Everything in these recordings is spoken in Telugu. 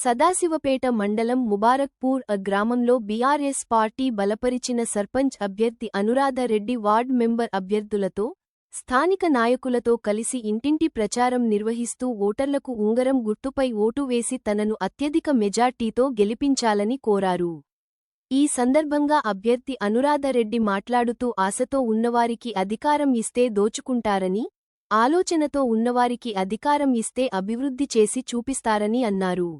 సదాశివపేట మండలం ముబారక్పూర్ అ గ్రామంలో బీఆర్ఎస్ పార్టీ బలపరిచిన సర్పంచ్ అభ్యర్థి అనురాధారెడ్డి వార్డ్ మెంబర్ అభ్యర్థులతో స్థానిక నాయకులతో కలిసి ఇంటింటి ప్రచారం నిర్వహిస్తూ ఓటర్లకు ఉంగరం గుర్తుపై ఓటు వేసి తనను అత్యధిక మెజార్టీతో గెలిపించాలని కోరారు. ఈ సందర్భంగా అభ్యర్థి అనురాధారెడ్డి మాట్లాడుతూ ఆశతో ఉన్నవారికి అధికారం ఇస్తే దోచుకుంటారని ఆలోచనతో ఉన్నవారికి అధికారం ఇస్తే అభివృద్ధి చేసి చూపిస్తారని అన్నారు.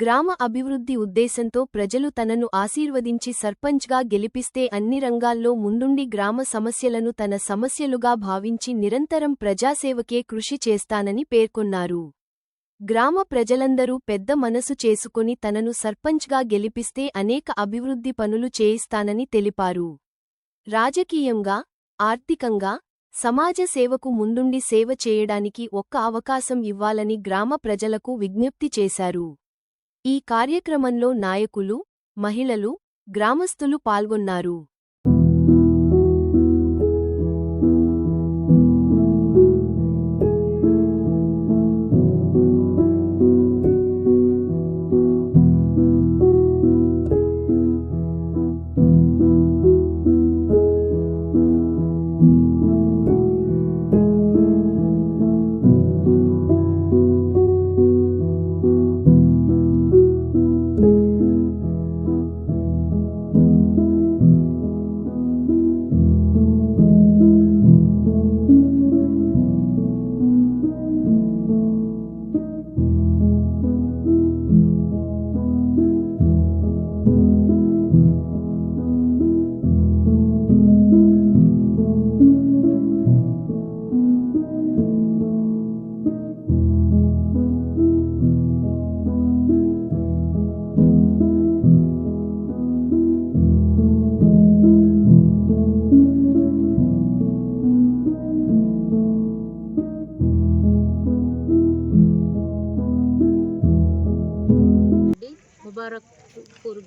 గ్రామ అభివృద్ధి ఉద్దేశంతో ప్రజలు తనను ఆశీర్వదించి సర్పంచ్గా గెలిపిస్తే అన్ని రంగాల్లో ముందుండి గ్రామ సమస్యలను తన సమస్యలుగా భావించి నిరంతరం ప్రజాసేవకే కృషి చేస్తానని పేర్కొన్నారు. గ్రామ ప్రజలందరూ పెద్ద మనసు చేసుకుని తనను సర్పంచ్గా గెలిపిస్తే అనేక అభివృద్ధి పనులు చేయిస్తానని తెలిపారు. రాజకీయంగా ఆర్థికంగా సమాజ సేవకు ముందుండి సేవ చేయడానికి ఒక్క అవకాశం ఇవ్వాలని గ్రామ ప్రజలకు విజ్ఞప్తి చేశారు. ఈ కార్యక్రమంలో నాయకులు మహిళలు గ్రామస్తులు పాల్గొన్నారు.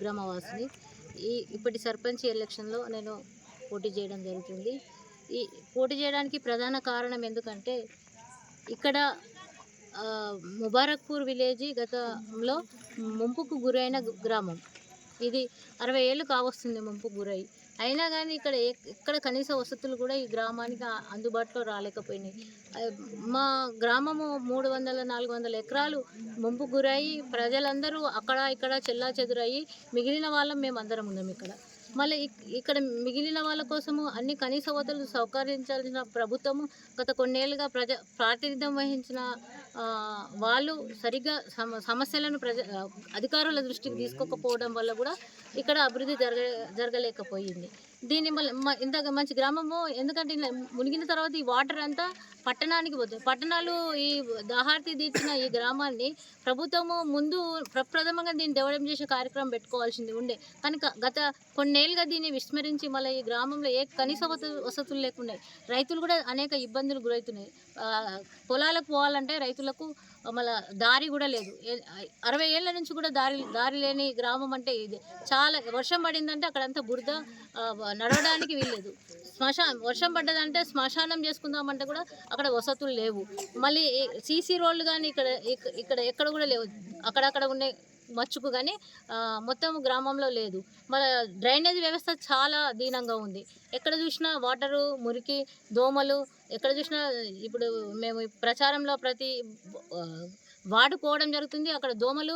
ముబారక్పూర్ ఈ ఇప్పటి సర్పంచ్ ఎలక్షన్లో నేను పోటీ చేయడం జరుగుతుంది. ఈ పోటీ చేయడానికి ప్రధాన కారణం ఎందుకంటే ఇక్కడ ముబారక్పూర్ విలేజ్ గతంలో ముంపుకు గురైన గ్రామం. ఇది అరవై ఏళ్ళు కావస్తుంది ముంపుకు గురై. అయినా కానీ ఇక్కడ ఎక్కడ కనీస వసతులు కూడా ఈ గ్రామానికి అందుబాటులో రాలేకపోయినాయి. మా గ్రామము మూడు వందల నాలుగు వందల ఎకరాలు ముంపు గురయ్యి ప్రజలందరూ అక్కడ ఇక్కడ చెల్లా చెదురయ్యి మిగిలిన వాళ్ళం మేము అందరం ఉన్నాం ఇక్కడ. మళ్ళీ ఇక్కడ మిగిలిన వాళ్ళ కోసము అన్ని కనీస వతలు సౌకర్యించాల్సిన ప్రభుత్వము గత కొన్నేళ్ళుగా ప్రజ ప్రాతినిధ్యం వహించిన వాళ్ళు సరిగ్గా సమ సమస్యలను ప్రజ అధికారుల దృష్టికి తీసుకోకపోవడం వల్ల కూడా ఇక్కడ అభివృద్ధి జరగ జరగలేకపోయింది. దీన్ని మళ్ళీ ఇంత మంచి గ్రామము ఎందుకంటే ఇలా మునిగిన తర్వాత ఈ వాటర్ అంతా పట్టణానికి పోతుంది. పట్టణాలు ఈ దాహార్తి తీర్చిన ఈ గ్రామాన్ని ప్రభుత్వము ముందు ప్రప్రథమంగా దీన్ని డెవలప్ చేసే కార్యక్రమం పెట్టుకోవాల్సింది ఉండే. కానీ గత కొన్నేళ్ళుగా దీన్ని విస్మరించి మళ్ళీ ఈ గ్రామంలో ఏ కనీస వసతులు లేకున్నాయి. రైతులు కూడా అనేక ఇబ్బందులు గురవుతున్నాయి. పొలాలకు పోవాలంటే రైతులకు మళ్ళీ దారి కూడా లేదు. అరవై ఏళ్ళ నుంచి కూడా దారి దారి లేని గ్రామం అంటే ఇది. చాలా వర్షం పడిందంటే అక్కడంతా బురద నడవడానికి వీల్లేదు. శ్మశాన వర్షం పడ్డదంటే శ్మశానం చేసుకుందామంటే కూడా అక్కడ వసతులు లేవు. మళ్ళీ సీసీ రోడ్లు కానీ ఇక్కడ ఇక్కడ ఎక్కడ కూడా లేవు. అక్కడక్కడ ఉండే మచ్చుకు కానీ మొత్తం గ్రామంలో లేదు. మన డ్రైనేజ్ వ్యవస్థ చాలా దీనంగా ఉంది. ఎక్కడ చూసినా వాటరు మురికి దోమలు ఎక్కడ చూసినా ఇప్పుడు మేము ప్రచారంలో ప్రతి వాడుకోవడం జరుగుతుంది. అక్కడ దోమలు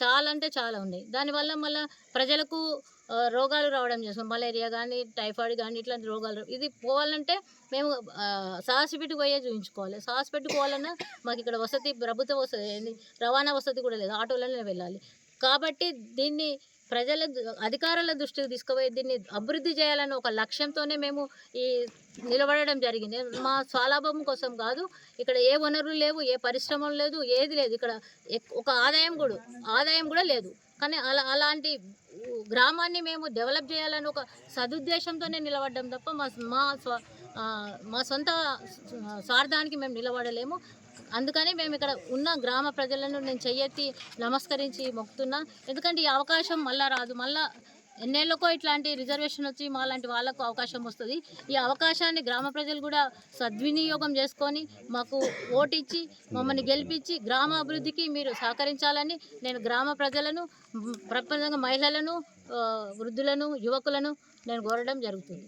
చాలా అంటే చాలా ఉన్నాయి. దానివల్ల మళ్ళీ ప్రజలకు రోగాలు రావడం చేస్తాం. మలేరియా కానీ టైఫాయిడ్ కానీ ఇట్లాంటి రోగాలు ఇది పోవాలంటే మేము సాహసిపెట్టి పోయే చూపించుకోవాలి సాహసిపెట్టి పోవాలన్నా మాకు ఇక్కడ వసతి ప్రభుత్వ వసతి రవాణా వసతి కూడా లేదు. ఆటోలోనే వెళ్ళాలి. కాబట్టి దీన్ని ప్రజల అధికారుల దృష్టికి తీసుకుపోయి దీన్ని అభివృద్ధి చేయాలని ఒక లక్ష్యంతోనే మేము ఈ నిలబడడం జరిగింది. మా స్వలాభం కోసం కాదు ఇక్కడ ఏ వనరులు లేవు ఏ పరిశ్రమలు లేదు ఏది లేదు. ఇక్కడ ఎక్- ఒక ఆదాయం కూడా ఆదాయం కూడా లేదు. కానీ అలా అలాంటి గ్రామాన్ని మేము డెవలప్ చేయాలని ఒక సదుద్దేశంతోనే నిలబడ్డం తప్ప మా మా స్వ మా సొంత స్వార్థానికి మేము నిలబడలేము. అందుకని మేము ఇక్కడ ఉన్న గ్రామ ప్రజలను నేను చెయ్యెత్తి నమస్కరించి మొక్కుతున్నా. ఎందుకంటే ఈ అవకాశం మళ్ళా రాదు. మళ్ళా ఎన్నేళ్ళకో ఇట్లాంటి రిజర్వేషన్ వచ్చి మా లాంటి వాళ్ళకు అవకాశం వస్తుంది. ఈ అవకాశాన్ని గ్రామ ప్రజలు కూడా సద్వినియోగం చేసుకొని మాకు ఓటిచ్చి మమ్మల్ని గెలిపించి గ్రామ అభివృద్ధికి మీరు సహకరించాలని నేను గ్రామ ప్రజలను ప్రపంచంగా మహిళలను వృద్ధులను యువకులను నేను కోరడం జరుగుతుంది.